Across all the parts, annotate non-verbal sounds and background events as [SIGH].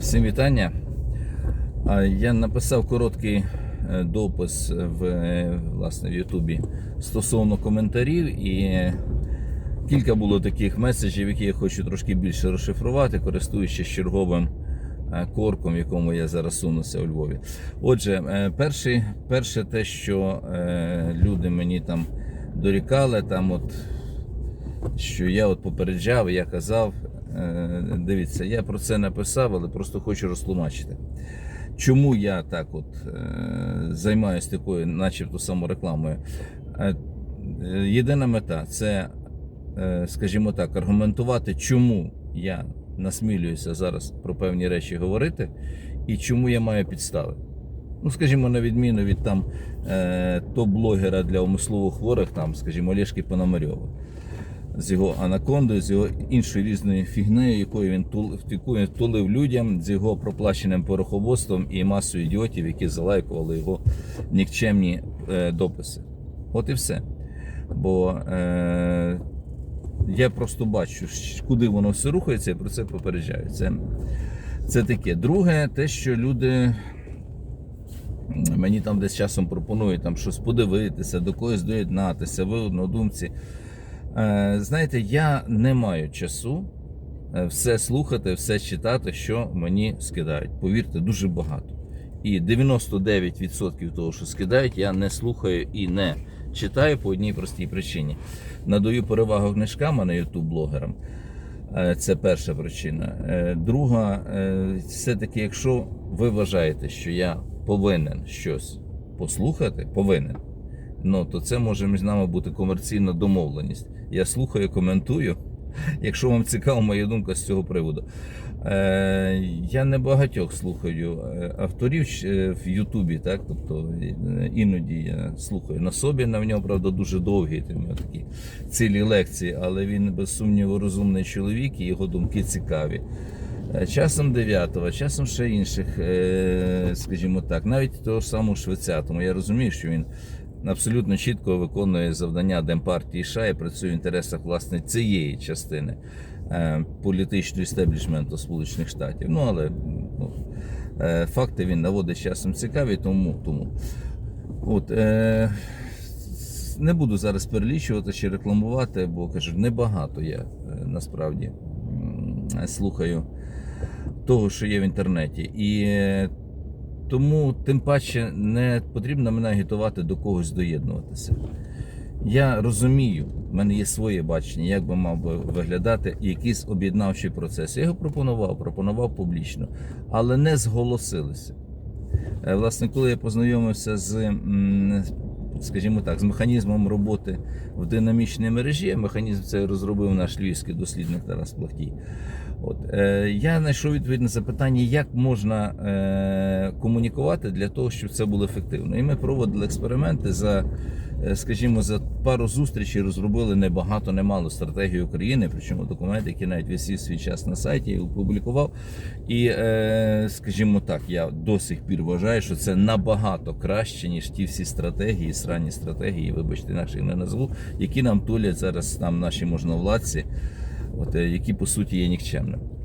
Всім вітання. Я написав короткий е, допис в, е, власне, в Ютубі стосовно коментарів і кілька було таких меседжів, які я хочу трошки більше розшифрувати, користуючись черговим е, корком, в якому я зараз сунуся у Львові. Отже, е, перший, перше те, що люди мені там дорікали, там от що я от попереджав, я казав. Е, Дивіться, я про це написав, але просто хочу розтлумачити. Чому я так от е, займаюся такою, начебто саморекламою? Е, Єдина мета це, скажімо так, аргументувати, чому я насмілююся зараз про певні речі говорити, і чому я маю підстави. Ну, скажімо, на відміну від там топ-блогера для умислово хворих, там, скажімо, Олешки Пономарьова з його анакондою, з його іншою різною фігнею, якою він тул, тулив людям, з його проплаченим пороховодством і масою ідіотів, які залайкували його нікчемні е, дописи. От і все. Бо е, я просто бачу, куди воно все рухається, і про це попереджаю. Це, це таке. Друге, те, що люди. Мені там десь часом пропонують там щось подивитися, до когось доєднатися, ви однодумці. Е, знаєте, я не маю часу е, все слухати, все читати, що мені скидають. Повірте, дуже багато. І 99% того, що скидають, я не слухаю і не читаю по одній простій причині. Надаю перевагу книжкам, а не ютуб-блогерам. Е, Це перша причина. Друга, все-таки, якщо ви вважаєте, що я повинен щось послухати, повинен, ну то це може між нами бути комерційна домовленість. Я слухаю, коментую. Якщо вам цікава моя думка з цього приводу. Е, я не багатьох слухаю е, авторів е, в Ютубі, так? Тобто е, іноді я слухаю на собі, на в нього, правда, дуже довгі такі цілі лекції, але він без сумніву розумний чоловік і його думки цікаві. Часом 9-го, часом ще інших, скажімо так, навіть того ж самого Швецятому. Я розумію, що він абсолютно чітко виконує завдання Демпартії США і працює в інтересах власне цієї частини е, політичного істеблішменту Сполучених Штатів. Ну але ну, е, факти він наводить часом цікаві, тому. тому. От, е, не буду зараз перелічувати чи рекламувати, бо кажу, небагато я е, насправді слухаю того, що є в інтернеті. І тому тим паче не потрібно мене агітувати до когось доєднуватися. Я розумію, в мене є своє бачення, як би мав би виглядати якийсь об'єднавчий процес. Я його пропонував, пропонував публічно, але не зголосилися. Е, Власне, коли я познайомився з, скажімо так, з механізмом роботи в динамічній мережі, механізм це розробив наш львівський дослідник Тарас Плахтій. От, е, я знайшов відповідь на запитання, як можна е, комунікувати для того, щоб це було ефективно. І ми проводили експерименти за, скажімо, за пару зустрічей розробили небагато, немало стратегії України, причому документ, який навіть висів свій час на сайті, я опублікував. І, е, скажімо так, я до сих пір вважаю, що це набагато краще, ніж ті всі стратегії, сранні стратегії, вибачте, інакше їх не назву, які нам тулять зараз там наші можновладці от, е, які по суті є нікчемними.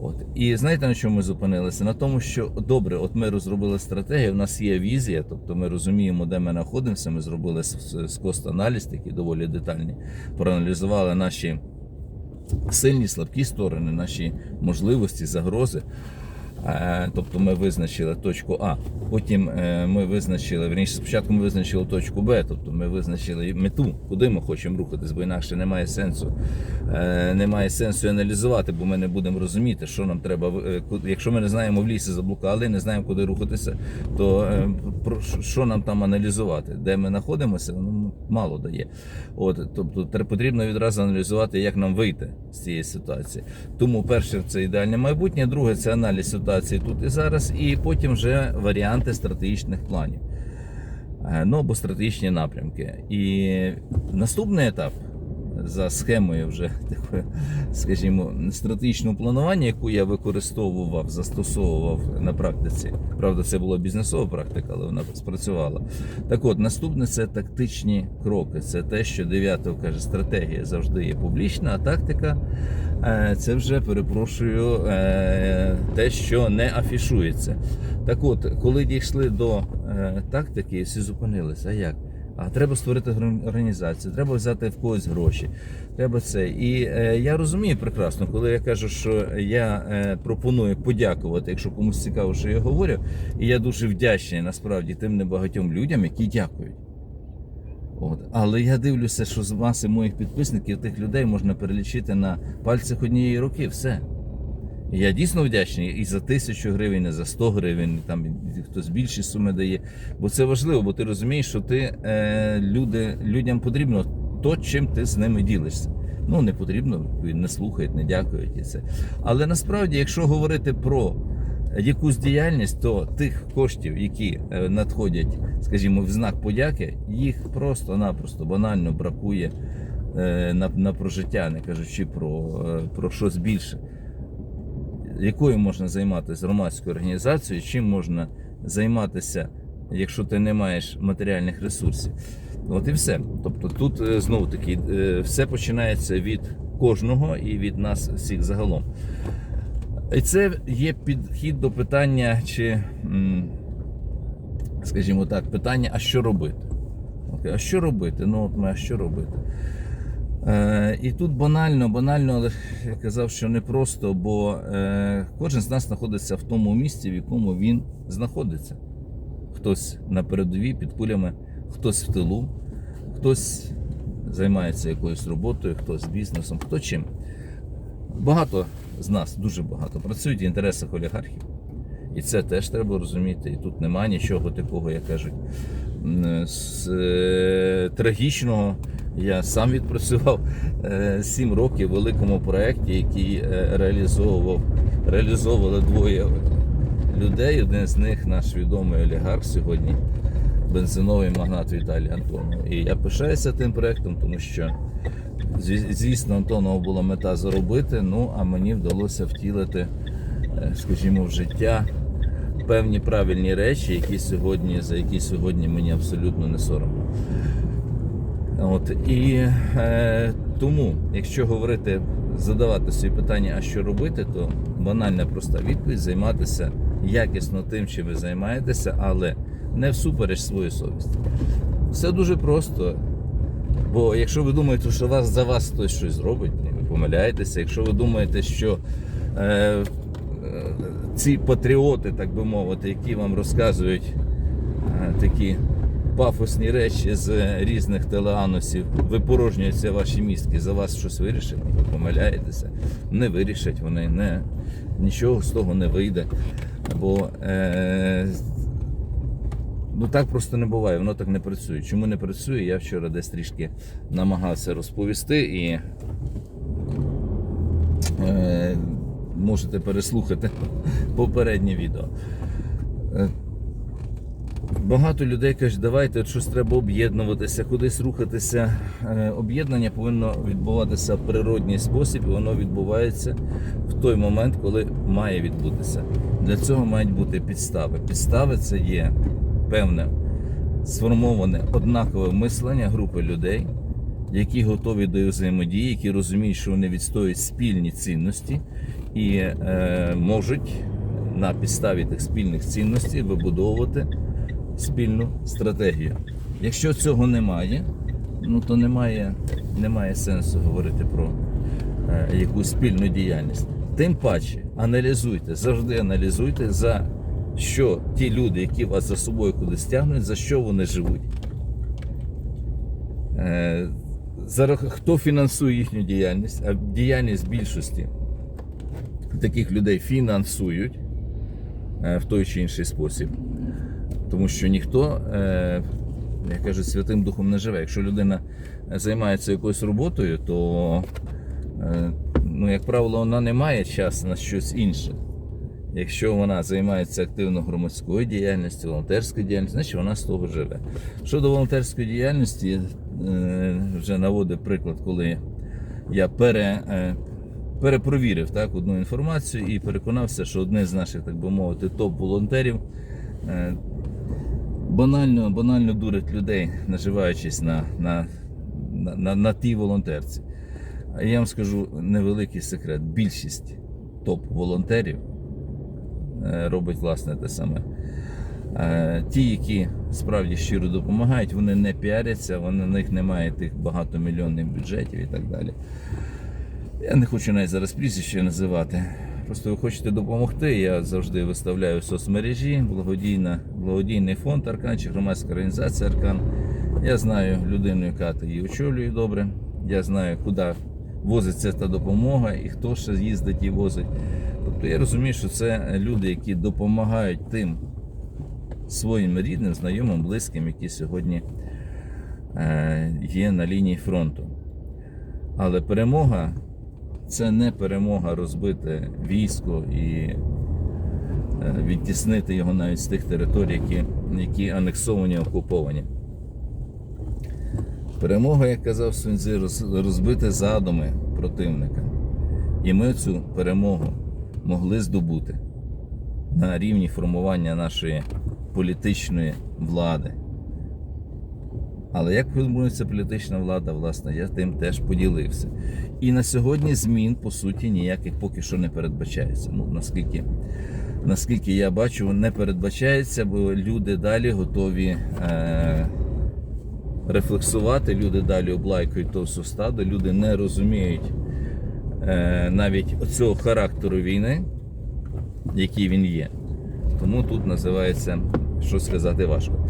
От. І знаєте на чому ми зупинилися? На тому, що добре, от ми розробили стратегію, в нас є візія, тобто ми розуміємо, де ми знаходимося. Ми зробили скост-аналіз, такі доволі детальні, проаналізували наші сильні, слабкі сторони, наші можливості, загрози. Е, Тобто ми визначили точку А, потім е, ми визначили, верніше, спочатку ми визначили точку Б, тобто ми визначили мету, куди ми хочемо рухатись, бо інакше немає сенсу. Е, Немає сенсу аналізувати, бо ми не будемо розуміти, що нам треба. Якщо ми не знаємо в лісі заблукали, не знаємо, куди рухатися, то що- нам там аналізувати? Де ми знаходимося, воно мало дає. От, тобто потрібно відразу аналізувати, як нам вийти з цієї ситуації. Тому перше це ідеальне майбутнє, друге це аналіз ситуації тут і зараз, і потім вже варіанти стратегічних планів. Е, Ну або стратегічні напрямки. І наступний етап за схемою вже такої, скажімо, стратегічного планування, яку я використовував, застосовував на практиці. Правда, це була бізнесова практика, але вона спрацювала. Так от, наступне це тактичні кроки. Це те, що дев'ятого каже, стратегія завжди є публічна, а тактика е, це вже перепрошую е, те, що не афішується. Так от, коли дійшли до е, тактики, всі зупинилися. А як? А треба створити організацію, треба взяти в когось гроші. Треба це. І е, я розумію прекрасно, коли я кажу, що я е, пропоную подякувати, якщо комусь цікаво, що я говорю. І я дуже вдячний насправді тим небагатьом людям, які дякують. От. Але я дивлюся, що з маси моїх підписників тих людей можна перелічити на пальцях однієї руки. Все. Я дійсно вдячний і за тисячу гривень, і за 100 гривень, там хтось більші суми дає. Бо це важливо, бо ти розумієш, що ти е, люди, людям потрібно то, чим ти з ними ділишся. Ну, не потрібно, не слухають, не дякують і це. Але насправді, якщо говорити про якусь діяльність, то тих коштів, які е, надходять, скажімо, в знак подяки, їх просто-напросто банально бракує е, на, на прожиття, не кажучи про, е, про щось більше якою можна займатися громадською організацією, чим можна займатися, якщо ти не маєш матеріальних ресурсів. От і все. Тобто тут е, знову таки е, все починається від кожного і від нас всіх загалом. І це є підхід до питання, чи, скажімо так, питання, а що робити? А що робити? Ну, от ми, а що робити? І тут банально, банально, але я казав, що не просто, бо е, кожен з нас знаходиться в тому місці, в якому він знаходиться. Хтось на передовій під кулями, хтось в тилу, хтось займається якоюсь роботою, хтось бізнесом, хто чим. Багато з нас, дуже багато, працюють в інтересах олігархів. І це теж треба розуміти. І тут немає нічого такого, як кажуть, з, е, трагічного. Я сам відпрацював е, 7 років в великому проєкті, який е, реалізовував, реалізовували двоє людей. Один з них наш відомий олігарх сьогодні, бензиновий магнат Віталій Антонов. І я пишаюся тим проєктом, тому що, звісно, Антонова була мета заробити, ну а мені вдалося втілити, е, скажімо, в життя певні правильні речі, які сьогодні, за які сьогодні мені абсолютно не соромно. От і е, тому, якщо говорити, задавати собі питання, а що робити, то банальна проста відповідь займатися якісно тим, чим ви займаєтеся, але не всупереч своїй совісті. Все дуже просто. Бо якщо ви думаєте, що вас за вас хтось щось зробить, ви помиляєтеся. Якщо ви думаєте, що е, е, ці патріоти, так би мовити, які вам розказують е, такі пафосні речі з різних телеанусів, випорожнюються ваші мізки, за вас щось вирішать, ви помиляєтеся. Не вирішать вони, не, нічого з того не вийде. Бо е, Ну так просто не буває, воно так не працює. Чому не працює? Я вчора десь трішки намагався розповісти і е, можете переслухати [LAUGHS] попереднє відео. Багато людей кажуть, давайте от щось треба об'єднуватися, кудись рухатися. Е, Об'єднання повинно відбуватися в природній спосіб, і воно відбувається в той момент, коли має відбутися. Для цього мають бути підстави. Підстави це є певне сформоване однакове мислення групи людей, які готові до взаємодії, які розуміють, що вони відстоюють спільні цінності і е, можуть на підставі тих спільних цінностей вибудовувати спільну стратегію. Якщо цього немає, ну то немає, немає сенсу говорити про е, якусь спільну діяльність. Тим паче аналізуйте, завжди аналізуйте за що ті люди, які вас за собою кудись тягнуть, за що вони живуть. Е, за хто фінансує їхню діяльність, а діяльність більшості таких людей фінансують е, в той чи інший спосіб. Тому що ніхто, е, як кажуть, Святим Духом не живе. Якщо людина займається якоюсь роботою, то, е, ну, як правило, вона не має часу на щось інше. Якщо вона займається активно громадською діяльністю, волонтерською діяльністю, значить вона з того живе. Щодо волонтерської діяльності, е, вже наводив приклад, коли я пере, е, перепровірив так, одну інформацію і переконався, що одне з наших, так би мовити, топ-волонтерів е, банально, банально дурить людей, наживаючись на, на, на, на, на тій волонтерці. А я вам скажу невеликий секрет. Більшість топ-волонтерів е, робить власне те саме. Е, Ті, які справді щиро допомагають, вони не піаряться, вони, в них немає тих багатомільйонних бюджетів і так далі. Я не хочу навіть зараз прізвище називати. Просто ви хочете допомогти. Я завжди виставляю соцмережі благодійна, благодійний фонд Аркан чи громадська організація Аркан. Я знаю людину, яка її очолює добре. Я знаю, куди возиться та допомога і хто ще їздить і возить. Тобто я розумію, що це люди, які допомагають тим своїм рідним, знайомим, близьким, які сьогодні е, є на лінії фронту. Але перемога це не перемога розбити військо і е, відтіснити його навіть з тих територій, які, які анексовані, окуповані. Перемога, як казав Суньцзи, розбити задуми противника. І ми цю перемогу могли здобути на рівні формування нашої політичної влади. Але як формується політична влада, власне, я тим теж поділився. І на сьогодні змін, по суті, ніяких поки що не передбачається. Ну, наскільки, наскільки я бачу, не передбачається, бо люди далі готові е, рефлексувати, люди далі облайкають то все люди не розуміють е, навіть оцього характеру війни, який він є. Тому тут називається, що сказати важко.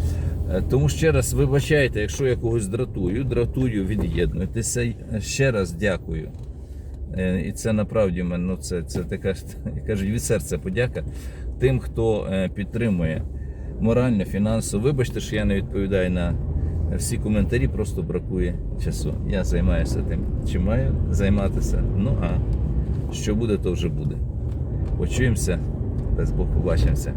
Е, Тому ще раз вибачайте, якщо я когось дратую, дратую, від'єднуйтеся. Ще раз дякую. Е, І це направді ну, це, це така [LAUGHS] кажуть, від серця подяка тим, хто е, підтримує морально, фінансово. Вибачте, що я не відповідаю на всі коментарі, просто бракує часу. Я займаюся тим, чим маю займатися. Ну а що буде, то вже буде. Почуємося, дасть Бог побачимося.